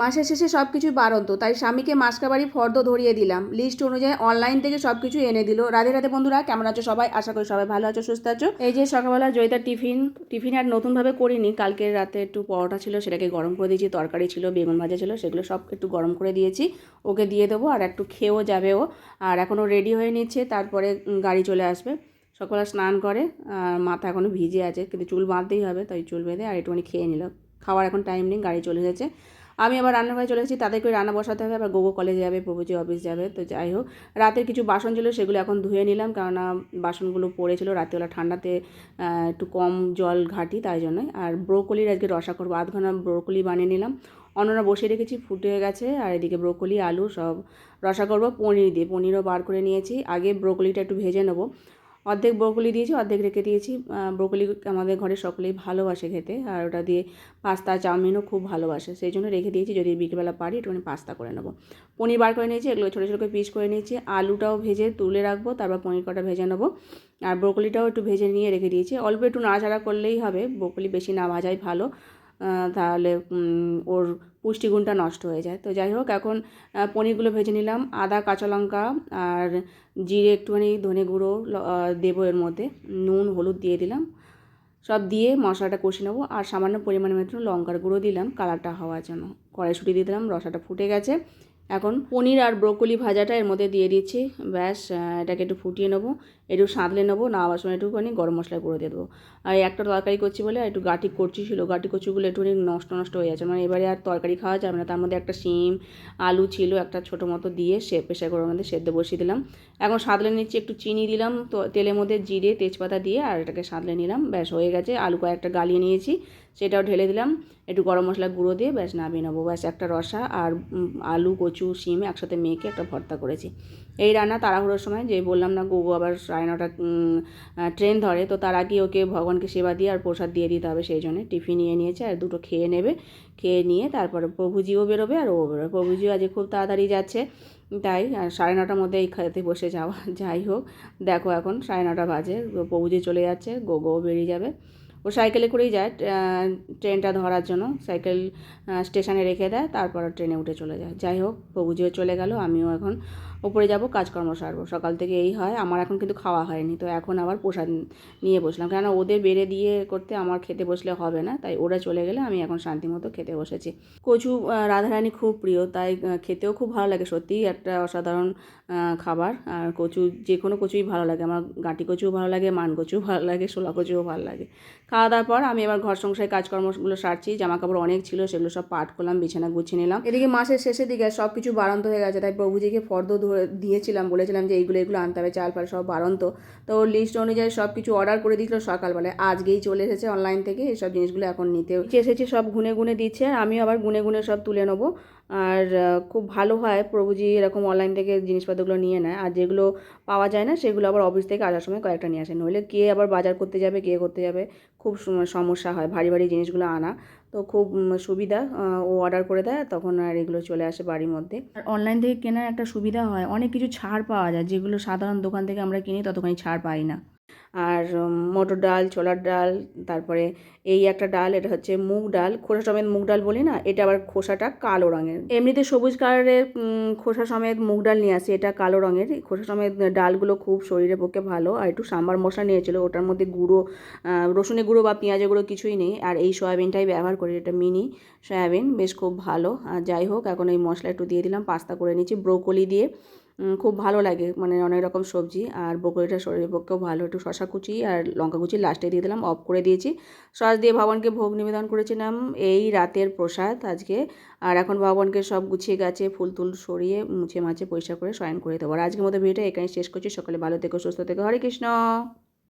মাসের শেষে সব কিছু বাড়ন্ত, তাই স্বামীকে মাসকাবারি ফর্দ ধরিয়ে দিলাম। লিস্ট অনুযায়ী অনলাইন থেকে সব কিছু এনে দিল। রাধে রাধে বন্ধুরা, কেমন আছো সবাই? আশা করি সবাই ভালো আছো, সুস্থ আছো। এই যে সকালবেলা জয়িতার টিফিন টিফিন আর নতুনভাবে করিনি। কালকে রাতে একটু পরোটা ছিল, সেটাকে গরম করে দিয়েছি, তরকারি ছিল, বেগুন ভাজা ছিল, সেগুলো সব একটু গরম করে দিয়েছি। ওকে দিয়ে দেবো আর একটু খেয়েও যাবে ও। আর এখনও রেডি হয়ে নিচ্ছে, তারপরে গাড়ি চলে আসবে। সকালে স্নান করে, আর মাথা এখনও ভিজে আছে, কিন্তু চুল বাঁধতেই হবে, তাই চুল বেঁধে আর একটুখানি খেয়ে নিল খাওয়ার এখন টাইম নেই, গাড়ি চলে এসেছে। আমি আবার রান্নাঘরে চলে এসেছি তাদেরকে রান্না বসাতে হবে, আবার গোগো কলেজে যাবে, প্রভুজি অফিস যাবে, তো যাই হোক। রাতের কিছু বাসন ছিল, সেগুলো এখন ধুয়ে নিলাম, কেননা বাসনগুলো পড়েছিল রাত্রিবেলা ঠান্ডাতে একটু কম জল ঘাটি, তাই জন্যই আর ব্রোকলির আজকে রসা করব আধ ঘণ্টা ব্রোকলি বানিয়ে নিলাম। অন্যরা বসিয়ে রেখেছি, ফুটে গেছে, আর এদিকে ব্রোকলি, আলু সব রসা করব, পনির দিয়ে, পনিরও বার করে নিয়েছি। আগে ব্রোকলিটা একটু ভেজে নেব। অর্ধেক ব্রোকলি দিয়েছি, অর্ধেক রেখে দিয়েছি। ব্রোকলি আমাদের ঘরে সকলেই ভালোবাসে খেতে, আর ওটা দিয়ে পাস্তা, চাউমিনও খুব ভালোবাসে। সেই জন্য রেখে দিয়েছি, যদি বিকেলবেলা পারি একটুখানি পাস্তা করে নেব। পনির বার করে নিয়েছি, এগুলো ছোটো ছোটো করে পিস করে নিয়েছি। আলুটাও ভেজে তুলে রাখব, তারপর পনির কটা ভেজে নেব। আর ব্রোকলিটাও একটু ভেজে নিয়ে রেখে দিয়েছি। অল্প একটু নাড়াচাড়া করলেই হবে, ব্রোকলি বেশি না ভাজাই ভালো। তাহলে ওর পুষ্টিগুণটা নষ্ট হয়ে যায়। তো যাই হোক, এখন পনিরগুলো ভেজে নিলাম, আদা, কাঁচা লঙ্কা আর জিরে একটুখানি ধনে গুঁড়ো দেবো এর মধ্যে, নুন, হলুদ দিয়ে দিলাম। সব দিয়ে মশলাটা কষে নেব আর সামান্য পরিমাণে মতো লঙ্কার গুঁড়ো দিলাম, কালারটা হওয়ার জন্য। কড়াইশুঁটি দিয়ে দিলাম, রসাটা ফুটে গেছে। এখন পনির আর ব্রোকলি ভাজাটা এর মধ্যে দিয়ে দিচ্ছি। ব্যাস এটাকে একটু ফুটিয়ে নেব, একটু সাঁতলে নেব, না আবার সময় একটুখানি গরম মশলা দিয়ে দেবো। আর একটা তরকারি করছি বলে একটু গাটি করছি ছিল, গাটি কচুগুলো একটুখানি নষ্ট নষ্ট হয়ে যাচ্ছে। মানে এবারে আর তরকারি খাওয়া যাবে না, তার মধ্যে একটা শিম, আলু ছিল একটা ছোটো মতো দিয়ে সে প্রেশার করে মধ্যে সেদ্ধ বসিয়ে দিলাম। এখন সাঁতলে নিচ্ছি, একটু চিনি দিলাম, তো তেলের মধ্যে জিরে, তেজপাতা দিয়ে আর এটাকে সাঁতলে নিলাম। ব্যাস, হয়ে গেছে। আলু কয়েকটা গালিয়ে নিয়েছি, সেটাও ঢেলে দিলাম। একটু গরম মশলা গুঁড়ো দিয়ে ব্যাস নামিয়ে নেব। ব্যাস, একটা রসা আর আলু কচু শিম একসাথে মেখে একটা ভর্তা করেছি। এই রান্না তাড়াহুড়োর সময় যে বললাম না, গুগু আবার সাড়ে নটা ট্রেন ধরে, তো তার আগে ওকে ভগবানকে সেবা দিয়ে আর প্রসাদ দিয়ে দিতে হবে সেই জন্য। টিফিন নিয়ে নিয়েছে আর দুটো খেয়ে নেবে। খেয়ে নিয়ে তারপরে প্রভুজিও বেরোবে আর ও বেরোবে। প্রভুজিও আজকে খুব তাড়াতাড়ি যাচ্ছে, তাই সাড়ে নটার মধ্যে এই খেতে বসে যাওয়া। যাই হোক, দেখো এখন সাড়ে নটা বাজে, প্রভুজি চলে যাচ্ছে গোগোও বেরিয়ে যাবে। ও সাইকেলে করেই যায় ট্রেনটা ধরার জন্য। সাইকেল স্টেশনে রেখে দেয়, তারপর ট্রেনে উঠে চলে যায়। যাই হোক প্রভুজিও চলে গেল, আমিও এখন ওপরে যাব, কাজকর্ম সারবো। সকাল থেকে এই হয়, আমার এখন কিন্তু খাওয়া হয়নি, তো এখন আবার প্রসাদ নিয়ে বসলাম। কেননা ওদের বেড়ে দিয়ে করতে আমার খেতে বসলে হবে না, তাই ওরা চলে গেলে আমি এখন শান্তি মতো খেতে বসেছি। কচু রাধারানী খুব প্রিয়, তাই খেতেও খুব ভালো লাগে, সত্যিই একটা অসাধারণ খাবার। আর কচু, যে কোনো কচুই ভালো লাগে, আমার গাঁটি কচুও ভালো লাগে, মান কচুও ভালো লাগে, শোলা কচুও ভালো লাগে। খাওয়া দাওয়ার পর আমি এবার ঘর সংসারের কাজকর্মগুলো সারছি জামা কাপড় অনেক ছিল, সেগুলো সব পাট করলাম, বিছানা গুছিয়ে নিলাম। এদিকে মাসের শেষের দিকে সব কিছু বাড়ন্ত হয়ে গেছে, তাই প্রভুজিকে ফর্দ ধরে দিয়েছিলাম, বলেছিলাম যে এইগুলো এগুলো আনতে হবে, চাল ফাল সব বাড়ন্ত তো লিস্ট অনুযায়ী সব কিছু অর্ডার করে দিয়েছিল সকালবেলায়, আজকেই চলে এসেছে অনলাইন থেকে এইসব জিনিসগুলো এখন নিতে এসেছে, সব গুনে গুনে দিচ্ছে আমিও আবার গুনে গুনে সব তুলে নেব। আর খুব ভালো হয়। প্রভুজি এরকম অনলাইন থেকে জিনিসপত্রগুলো নিয়ে নেয়। আর যেগুলো পাওয়া যায় না, সেগুলো আবার অফিস থেকে আসার সময় কয়েকটা নিয়ে আসে। নইলে কে আবার বাজার করতে যাবে, কে করতে যাবে, খুব সমস্যা হয়। ভারী ভারী জিনিসগুলো আনা। তো খুব সুবিধা ও অর্ডার করে দেয়, তখন আর এগুলো চলে আসে বাড়ির মধ্যে। আর অনলাইন থেকে কেনার একটা সুবিধা হয়, অনেক কিছু ছাড় পাওয়া যায়। যেগুলো সাধারণ দোকান থেকে আমরা কিনি, ততখানি ছাড় পাই না। আর মটর ডাল, ছোলার ডাল, তারপরে এই একটা ডাল, এটা হচ্ছে মুগ ডাল। খোসা সমেত মুগ ডাল বলি না, এটা আবার খোসাটা কালো রঙের। এমনিতে সবুজ কালারের খোসা সমেত মুগ ডাল নিয়ে আসে, এটা কালো রঙের। খোসা সমেত ডালগুলো খুব শরীরের পক্ষে ভালো। আর একটু সাম্বার মশলা নিয়েছিল, ওটার মধ্যে গুঁড়ো রসুনের গুঁড়ো বা পেঁয়াজের গুঁড়ো কিছুই নেই। আর এই সয়াবিনটাই ব্যবহার করি, এটা মিনি সয়াবিন, বেশ খুব ভালো। আর যাই হোক, এখন এই মশলা একটু দিয়ে দিলাম, পাস্তা করে নিচ্ছি, ব্রোকলি দিয়ে। খুব ভালো লাগে। মানে অনেক রকম সবজি আর বকরিটা শরীরের পক্ষেও ভালো। একটু শশা কুচি আর লঙ্কা কুচি লাস্টে দিয়ে দিলাম অফ করে দিয়েছি। সস দিয়ে ভগবানকে ভোগ নিবেদন করেছিলাম এই রাতের প্রসাদ আজকে। আর এখন ভগবানকে সব গুছিয়ে গাছে ফুল তুল সরিয়ে মুছে মাছে পরিষ্কার করে শয়ন করে দেবো। আর আজকের মতো ভিডিওটা এখানে শেষ করছি। সকালে ভালো থেকো, সুস্থ থেকো। হরে কৃষ্ণ।